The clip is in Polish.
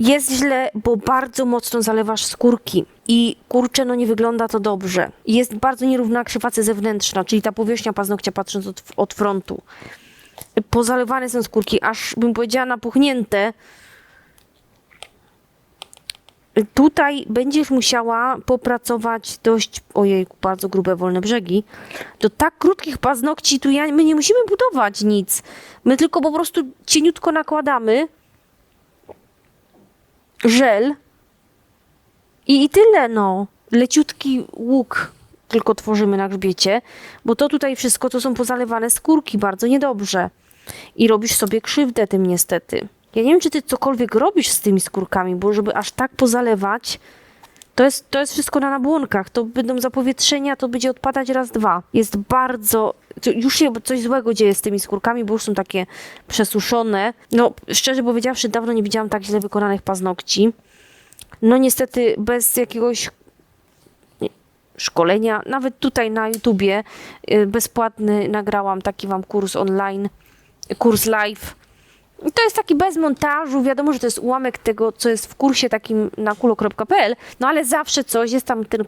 Jest źle, bo bardzo mocno zalewasz skórki i kurczę, no nie wygląda to dobrze. Jest bardzo nierówna krzywacja zewnętrzna, czyli ta powierzchnia paznokcia patrząc od, od frontu. Pozalewane są skórki, aż bym powiedziała napuchnięte. Tutaj będziesz musiała popracować dość, ojej, bardzo grube wolne brzegi. Do tak krótkich paznokci tu ja, my nie musimy budować nic. My tylko po prostu cieniutko nakładamy żel i, i tyle, no. Leciutki łuk tylko tworzymy na grzbiecie, bo to tutaj wszystko to są pozalewane skórki bardzo niedobrze. I robisz sobie krzywdę tym niestety. Ja nie wiem, czy ty cokolwiek robisz z tymi skórkami, bo żeby aż tak pozalewać, to jest, to jest wszystko na nabłonkach. To będą zapowietrzenia, to będzie odpadać raz, dwa. Jest bardzo. Już się coś złego dzieje z tymi skórkami, bo już są takie przesuszone. No, szczerze powiedziawszy, dawno nie widziałam tak źle wykonanych paznokci. No, niestety, bez jakiegoś szkolenia, nawet tutaj na YouTubie y, bezpłatny nagrałam taki wam kurs online, kurs live. To jest taki bez montażu, wiadomo, że to jest ułamek tego, co jest w kursie takim na kulo.pl, no ale zawsze coś, jest tam ten